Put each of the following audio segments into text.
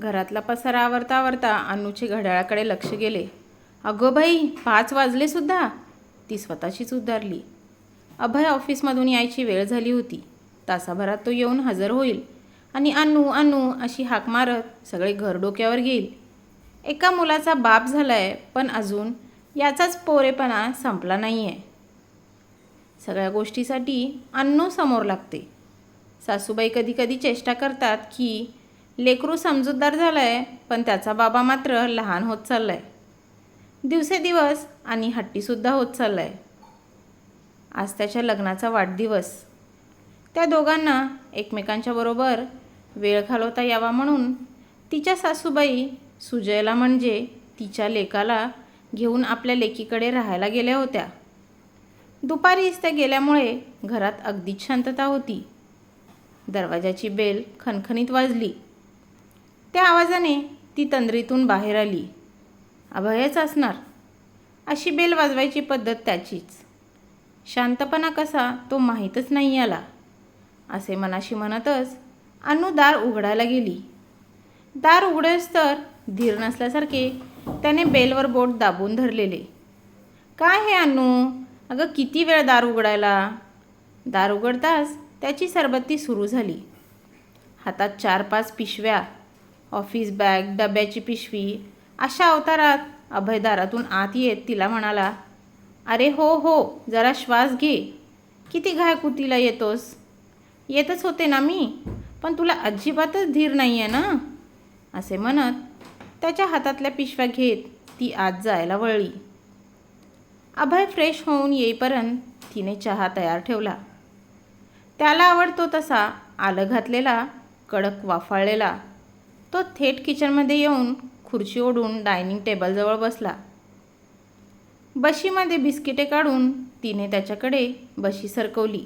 घरातला पसारा आवरता आवरता अन्नूचे घड्याळाकडे लक्ष गेले. अगं बाई पाच वाजले सुद्धा. ती स्वतःशीच उद्धारली अभय ऑफिसमधून यायची वेळ झाली होती. तासाभरात तो येऊन हजर होईल. आणि अन्नू अन्नू अशी हाक मारत सगळे घर डोक्यावर घेईल. एका मुलाचा बाप झालाय पण अजून याचाच पोरेपणा संपला नाही आहे सगळ्या गोष्टीसाठी अन्नू समोर लागते. सासूबाई कधी कधी चेष्टा करतात की लेकरू समजूतदार झालाय पण त्याचा बाबा मात्र लहान होत चालला आहे दिवसेदिवस आणि हट्टीसुद्धा होत चालला आहे आज त्याच्या लग्नाचा वाढदिवस. त्या दोघांना एकमेकांच्या बरोबर वेळ घालवता यावा म्हणून तिच्या सासूबाई सुजयला म्हणजे तिच्या लेकाला घेऊन आपल्या लेकीकडे राहायला गेल्या होत्या. दुपारीच त्या गेल्यामुळे घरात अगदीच शांतता होती. दरवाजाची बेल खणखणीत वाजली. त्या आवाजाने ती तंद्रीतून बाहेर आली. अभयच असणार. अशी बेल वाजवायची पद्धत त्याचीच. शांतपणा कसा तो माहीतच नाही आला असे मनाशी म्हणतच अनु दार उघडायला गेली. दार उघडेस तर धीर नसल्यासारखे त्याने बेलवर बोट दाबून धरलेले. काय हे अनु? अगं किती वेळ दार उघडायला? दार उघडताच त्याची सरबत्ती सुरू झाली. हातात चार पाच पिशव्या ऑफिस बॅग डब्याची पिशवी अशा अवतारात अभय दारातून आत येत तिला म्हणाला अरे हो हो जरा श्वास घे. किती घायकुतीला येतोस? येतच होते ना मी पण तुला अजिबातच धीर नाही आहे ना? असे म्हणत त्याच्या हातातल्या पिशव्या घेत ती आत जायला वळली. अभय फ्रेश होऊन येईपर्यंत तिने चहा तयार ठेवला. त्याला आवडतो तसा आलं घातलेला कडक वाफाळलेला तो थेट किचनमध्ये येऊन खुर्ची ओढून डायनिंग टेबलजवळ बसला. बशीमध्ये बिस्किटे काढून तिने त्याच्याकडे बशी सरकवली.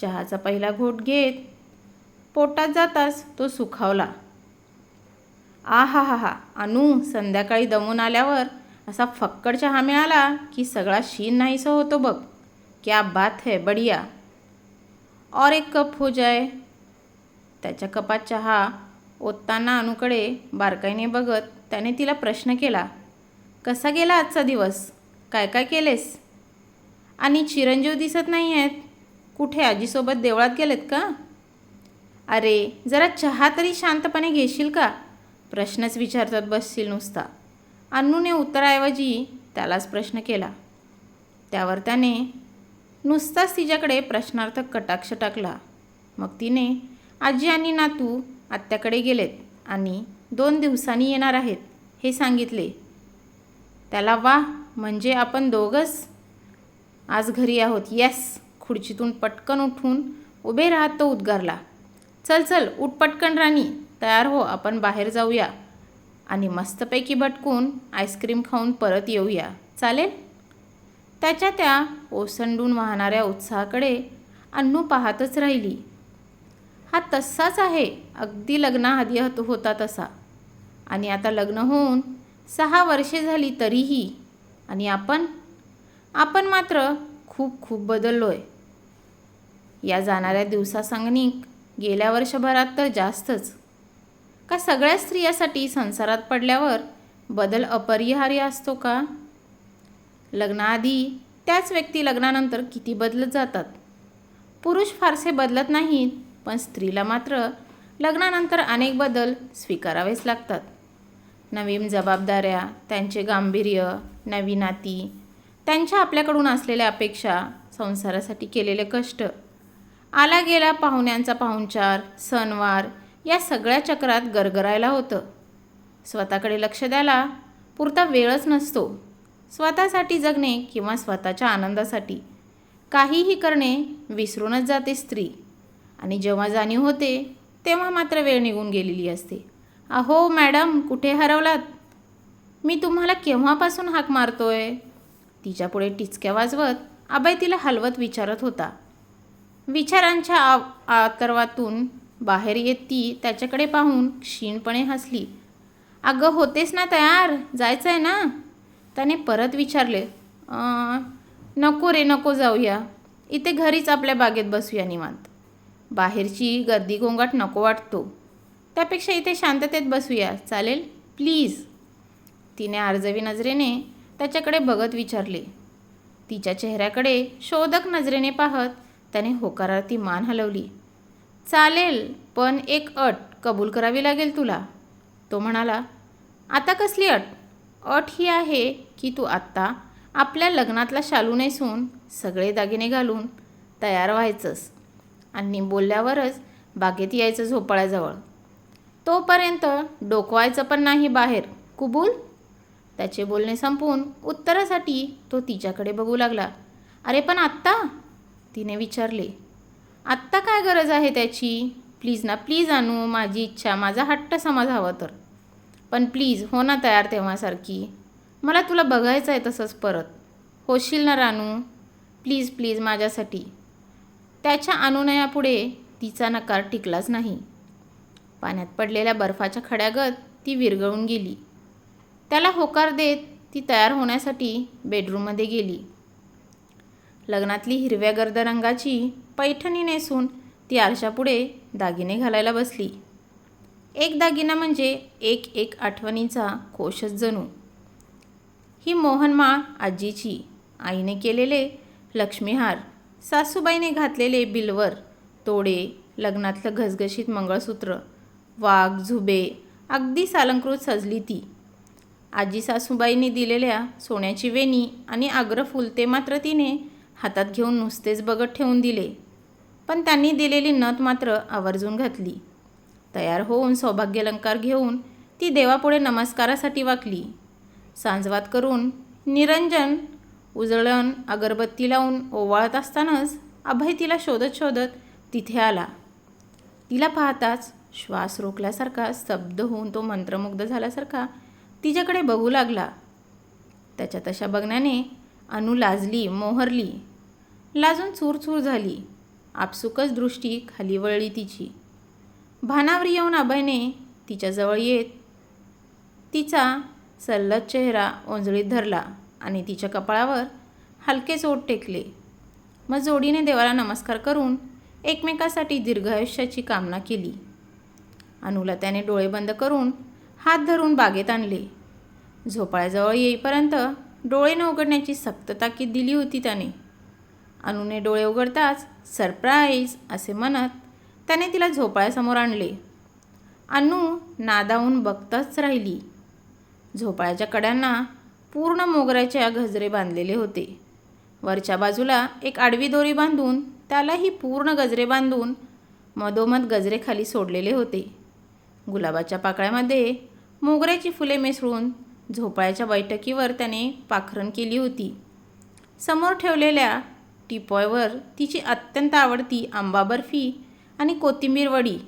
चहाचा पहिला घोट घेत पोटात जाताच तो सुखावला. आ हा हा हा अनु संध्याकाळी दमून आल्यावर असा फक्कड चहा मिळाला की सगळा शीन नाहीसा होतो बघ. क्या बात है बढिया. और एक कप हो जाय त्याच्या कपात चहा ओतताना अनुकडे बारकाईने बघत त्याने तिला प्रश्न केला कसा गेला आजचा दिवस? काय काय केलेस? आणि चिरंजीव दिसत नाही आहेत कुठे आजीसोबत देवळात गेलेत का? अरे जरा चहा तरी शांतपणे घेशील का? प्रश्नच विचारतात बसशील नुसता. अन्नूने उत्तराऐवजी त्यालाच प्रश्न केला. त्यावर त्याने नुसताच तिच्याकडे प्रश्नार्थक कटाक्ष टाकला. मग तिने आजी आणि नातू आत्याकडे गेलेत आणि दोन दिवसांनी येणार आहेत हे सांगितले. त्याला वा म्हणजे आपण दोघंच आज घरी आहोत. येस. खुर्चीतून पटकन उठून उभे राहत तो उद्गारला चल चल उठ पटकन राणी तयार हो आपण बाहेर जाऊया आणि मस्तपैकी भटकून आईस्क्रीम खाऊन परत येऊया. चालेल? त्याच्या त्या ओसंडून वाहणाऱ्या उत्साहाकडे अन्नू पाहतच राहिली. हा तसाच आहे. अगदी लग्नाआधी हत- होता तसा. आणि आता लग्न होऊन सहा वर्षे झाली तरीही आणि आपण आपण मात्र खूप खूप बदललो आहे या जाणाऱ्या दिवसासंगणिक गेल्या वर्षभरात तर जास्तच. का सगळ्या स्त्रियासाठी संसारात पडल्यावर बदल अपरिहार्य असतो का? लग्नाआधी त्याच व्यक्ती लग्नानंतर किती बदलत जातात? पुरुष फारसे बदलत नाहीत. पण स्त्रीला मात्र लग्नानंतर अनेक बदल स्वीकारावेच लागतात. नवीन जबाबदाऱ्या त्यांचे गांभीर्य नवी नाती त्यांच्या आपल्याकडून असलेल्या अपेक्षा संसारासाठी केलेले कष्ट आला गेला पाहुण्यांचा पाहुणचार सणवार या सगळ्या चक्रात गरगरायला होतं. स्वतःकडे लक्ष द्यायला पुरता वेळच नसतो. स्वतःसाठी जगणे किंवा स्वतःच्या आनंदासाठी काहीही करणे विसरूनच जाते स्त्री. आणि जेव्हा जाणीव होते तेव्हा मात्र वेळ निघून गेलेली असते. अहो मॅडम कुठे हरवलात? मी तुम्हाला केव्हापासून हाक मारतोय? तिच्यापुढे टिचक्या वाजवत अभय तिला हलवत विचारत होता. विचारांच्या आ आतर्वातून बाहेर येत ती त्याच्याकडे पाहून क्षीणपणे हसली. अगं होतेस ना तयार? जायचं आहे ना? त्याने परत विचारले. नको रे नको जाऊया. इथे घरीच आपल्या बागेत बसूया निवांत. बाहेरची गर्दी गोंगाट नको वाटतो. त्यापेक्षा इथे शांततेत बसूया. चालेल? प्लीज. तिने आर्जवी नजरेने त्याच्याकडे बघत विचारले. तिच्या चेहऱ्याकडे शोधक नजरेने पाहत त्याने होकारार्थी मान हलवली. चालेल पण एक अट कबूल करावी लागेल तुला. तो म्हणाला आता कसली अट? अट ही आहे की तू आत्ता आपल्या लग्नातला शालू नेसून सगळे दागिने घालून तयार व्हायचंस. आणि बोलल्यावरच बागेत यायचं झोपाळ्याजवळ. तोपर्यंत डोकवायचं पण नाही बाहेर. कुबूल? त्याचे बोलणे संपवून उत्तरासाठी तो तिच्याकडे बघू लागला. अरे पण आत्ता? तिने विचारले. आत्ता काय गरज आहे त्याची? प्लीज ना प्लीज आणू माझी इच्छा माझा हट्ट समाज हवा तर. पण प्लीज हो ना तयार तेव्हासारखी. मला तुला बघायचं आहे तसंच परत. होशील ना रानू? प्लीज प्लीज माझ्यासाठी. त्याच्या अनुनयापुढे तिचा नकार टिकलाच नाही. पाण्यात पडलेल्या बर्फाच्या खड्यागत ती विरघळून गेली. त्याला होकार देत ती तयार होण्यासाठी बेडरूममध्ये गेली. लग्नातली हिरव्या गर्द रंगाची पैठणी नेसून ती आरशापुढे दागिने घालायला बसली. एक दागिना म्हणजे एक एक आठवणीचा कोशच जणू. ही मोहनमाळ आजीची आईने केलेले लक्ष्मीहार. सासूबाईने घातलेले बिलवर तोडे लग्नातलं घसघशीत मंगळसूत्र वाघ झुबे अगदी सालंकृत सजली ती. आजी सासूबाईंनी दिलेल्या सोन्याची वेणी आणि आग्रफूल ते मात्र तिने हातात घेऊन नुसतेच बघत ठेवून दिले. पण त्यांनी दिलेली नथ मात्र आवर्जून घातली. तयार होऊन सौभाग्यलंकार घेऊन ती देवापुढे नमस्कारासाठी वाकली. सांजवात करून निरंजन उजळण अगरबत्ती लावून ओवाळत असतानाच अभय तिला शोधत शोधत तिथे आला. तिला पाहताच श्वास रोखल्यासारखा स्तब्ध होऊन तो मंत्रमुग्ध झाल्यासारखा तिच्याकडे बघू लागला. त्याच्या तशा बघण्याने अनु लाजली मोहरली. लाजून चूरचूर झाली. आपसुकच दृष्टी खाली वळली तिची. भानावर येऊन अभयने तिच्याजवळ येत तिचा सल्लत चेहरा ओंजळीत धरला. आणि तिच्या कपाळावर हलकेच ओठ टेकले. मग जोडीने देवाला नमस्कार करून एकमेकासाठी दीर्घायुष्याची कामना केली. अनुला त्याने डोळे बंद करून हात धरून बागेत आणले. झोपाळ्याजवळ येईपर्यंत डोळे न उघडण्याची सक्त ताकीद दिली होती त्याने. अनुने डोळे उघडताच सरप्राईज असे म्हणत त्याने तिला झोपाळ्यासमोर आणले. अनु नादावून बघतच राहिली. झोपाळ्याच्या कड्यांना पूर्ण मोगऱ्याच्या गजरे बांधलेले होते. वरच्या बाजूला एक आडवी दोरी बांधून त्यालाही पूर्ण गजरे बांधून मधोमध गजरे खाली सोडलेले होते. गुलाबाच्या पाकळ्यामध्ये मोगऱ्याची फुले मिसळून झोपाळ्याच्या बैठकीवर त्याने पाखरण केली होती. समोर ठेवलेल्या टिपॉयवर तिची अत्यंत आवडती आंबा बर्फी आणि कोथिंबीर वडी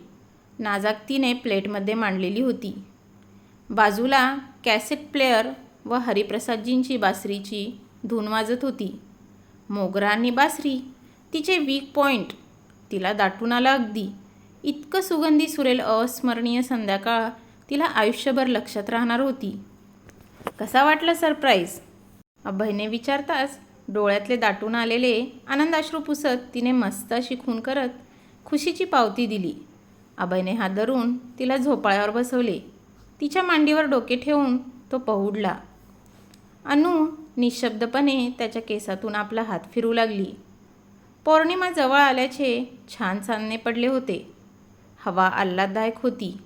नाजाकतीने प्लेटमध्ये मांडलेली होती. बाजूला कॅसेट प्लेअर व हरिप्रसादजींची बासरीची धून वाजत होती. मोगरा आणि बासरी तिचे वीक पॉईंट तिला दाटून आला अगदी. इतकं सुगंधी सुरेल अस्मरणीय संध्याकाळ तिला आयुष्यभर लक्षात राहणार होती. कसा वाटला सरप्राईज अभयने विचारताच डोळ्यातले दाटून आलेले आनंदाश्रू पुसत तिने मस्त अशी खून करत खुशीची पावती दिली. अभयने हात धरून तिला झोपाळ्यावर बसवले. तिच्या मांडीवर डोके ठेवून तो पहुडला. अनु निशब्दपणे त्याच्या केसातून आपला हात फिरू लागली. पौर्णिमा जवळ आल्याचे छान चांदणे पडले होते. हवा आल्हाददायक होती.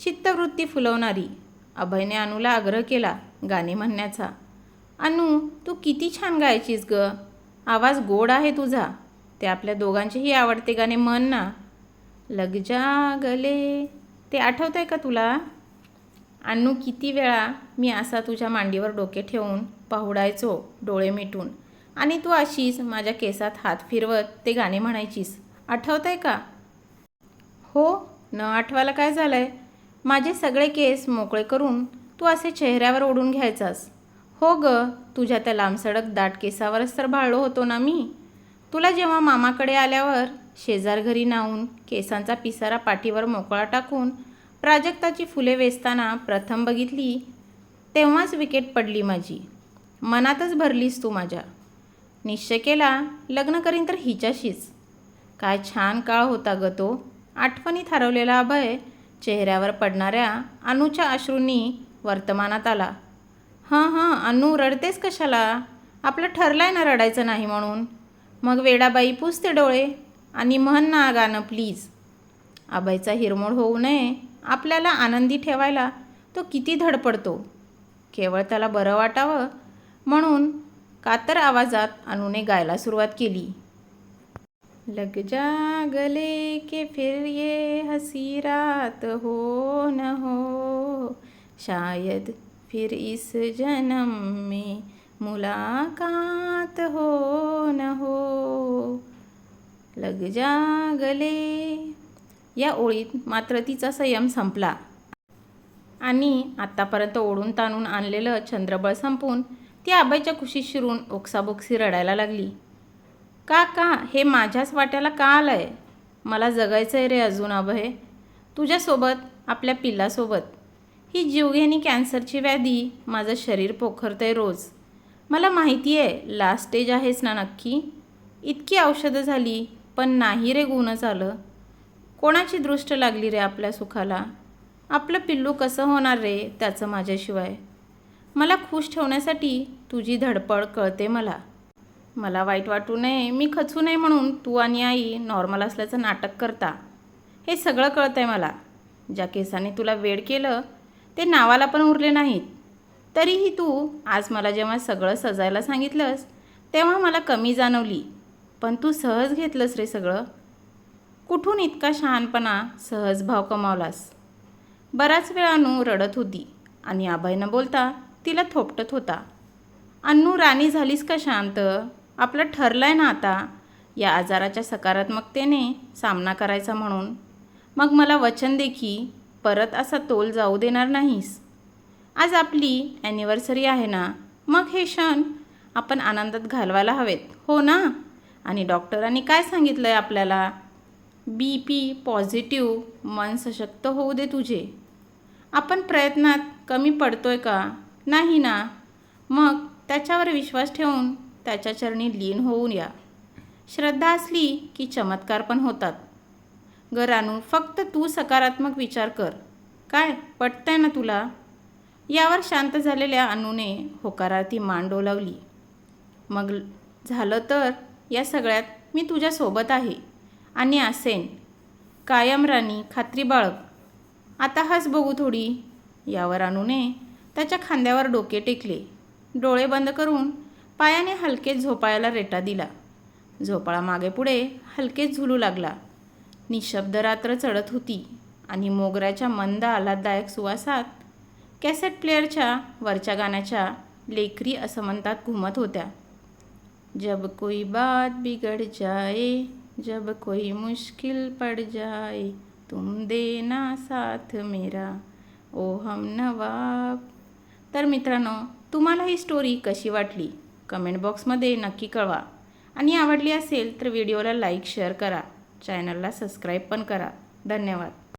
चित्तवृत्ती फुलवणारी. अभयने अनुला आग्रह केला गाणे म्हणण्याचा. अनु तू किती छान गायचीस ग. आवाज गोड आहे तुझा. ते आपल्या दोघांचेही आवडते गाणे म्हण ना. लग जा गले ते आठवत आहे का तुला? अण्णू किती वेळा मी असा तुझ्या मांडीवर डोके ठेवून पाहुडायचो डोळे मिटून? आणि तू अशीच माझ्या केसात हात फिरवत ते गाणे म्हणायचीस. आठवत आहे का? हो न आठवायला काय झालं आहे माझे सगळे केस मोकळे करून तू असे चेहऱ्यावर ओढून घ्यायचास. हो ग तुझ्या त्या लांबसडक दाट केसावरच तर भाळलो होतो ना मी. तुला जेव्हा मामाकडे आल्यावर शेजार घरी नाहून केसांचा पिसारा पाठीवर मोकळा टाकून प्राजक्ताची फुले वेचताना प्रथम बघितली तेव्हाच विकेट पडली माझी. मनातच भरलीस तू माझ्या. निश्चय केला लग्न करीन तर हिच्याशीच. काय छान काळ होता ग तो. आठवणीत हरवलेला अभय चेहऱ्यावर पडणाऱ्या अनुच्या अश्रूंनी वर्तमानात आला. हां हां अनु रडतेस कशाला? आपलं ठरलंय ना रडायचं नाही म्हणून. मग वेडाबाई पुसते डोळे आणि म्हण ना गाणं प्लीज. अभयचा हिरमोड होऊ नये आपल्याला आनंदी ठेवायला तो किती धडपडतो? केवळ त्याला बरं वाटावं? म्हणून कातर आवाजात अनुने गायला सुरुवात केली. लग जा गले के फिर ये हसी रात हो न हो शायद फिर इस जन्म में मुलाकात हो न हो। लग जा गले या ओळीत मात्र तिचा संयम संपला. आणि आत्तापर्यंत ओढून ताणून आणलेलं चंद्रबळ संपून ती आबाईच्या खुशीत शिरून ओक्साबोक्सी रडायला लागली. का का हे माझ्याच वाट्याला का आलं आहे मला जगायचं आहे रे अजून अभय. तुझ्यासोबत आपल्या पिल्लासोबत. ही जीवघेणी कॅन्सरची व्याधी माझं शरीर पोखरतंय रोज. मला माहिती आहे लास्ट स्टेज आहेस ना नक्की? इतकी औषधं झाली पण नाही रे गुणच आलं. कोणाची दृष्ट लागली रे आपल्या सुखाला? आपलं पिल्लू कसं होणार रे त्याचं माझ्याशिवाय? मला खुश ठेवण्यासाठी तुझी धडपड कळते मला. मला वाईट वाटू नये मी खचू नये म्हणून तू आणि आई नॉर्मल असल्याचं नाटक करता. हे सगळं कळतंय मला. ज्या केसाने तुला वेड केलं ते नावाला पण उरले नाहीत. तरीही तू आज मला जेव्हा सगळं सजायला सांगितलंस तेव्हा मला कमी जाणवली. पण तू सहज घेतलंस रे सगळं. कुठून इतका शहाणपणा सहज भाव कमावलास? बराच वेळ अनु रडत होती आणि अभय न बोलता तिला थोपटत होता. अन्नू राणी झालीस का शांत? आपलं ठरलंय ना आता. या आजाराच्या सकारात्मकतेने सामना करायचा म्हणून. मग मला वचन दे की परत असा तोल जाऊ देणार नाहीस. आज आपली ॲनिव्हर्सरी आहे ना. मग हे क्षण आपण आनंदात घालवायला हवेत हो ना? आणि डॉक्टरांनी काय सांगितलं आहे आपल्याला? बी पी पॉझिटिव्ह मन सशक्त होऊ दे तुझे. आपण प्रयत्नात कमी पडतोय का? नाही ना. मग त्याच्यावर विश्वास ठेवून त्याच्या चरणी लीन होऊन या. श्रद्धा असली की चमत्कार पण होतात. गरानू फक्त तू सकारात्मक विचार कर. काय? पटतंय ना तुला? यावर शांत झालेल्या अनुने होकारार्थी मान डोलावली. मग झालं तर? या सगळ्यात मी तुझ्यासोबत आहे. आणि असेन. कायम राणी खात्री बाळग. आता हस बघू थोडी. यावर अनुने त्याच्या खांद्यावर डोके टेकले. डोळे बंद करून पायाने हलकेच झोपाळ्याला रेटा दिला. झोपाळा मागे पुढे हलकेच झुलू लागला. निशब्द रात्र चढत होती आणि मोगऱ्याच्या मंद आल्हाददायक सुवासात कॅसेट प्लेअरच्या वरच्या गाण्याच्या लेकरी असमंतात घुमत होत्या. जब कोई बात बिगड़ जाए जब कोई मुश्किल पड़ जाए तुम देना साथ मेरा। ओ हम नवाब। तर मित्रांनो तुम्हाला ही स्टोरी कशी वाटली? कमेंट बॉक्समध्ये नक्की कळवा. आणि आवडली असेल तर व्हिडिओला लाईक शेअर करा. चॅनलला सबस्क्राईब पण करा. धन्यवाद.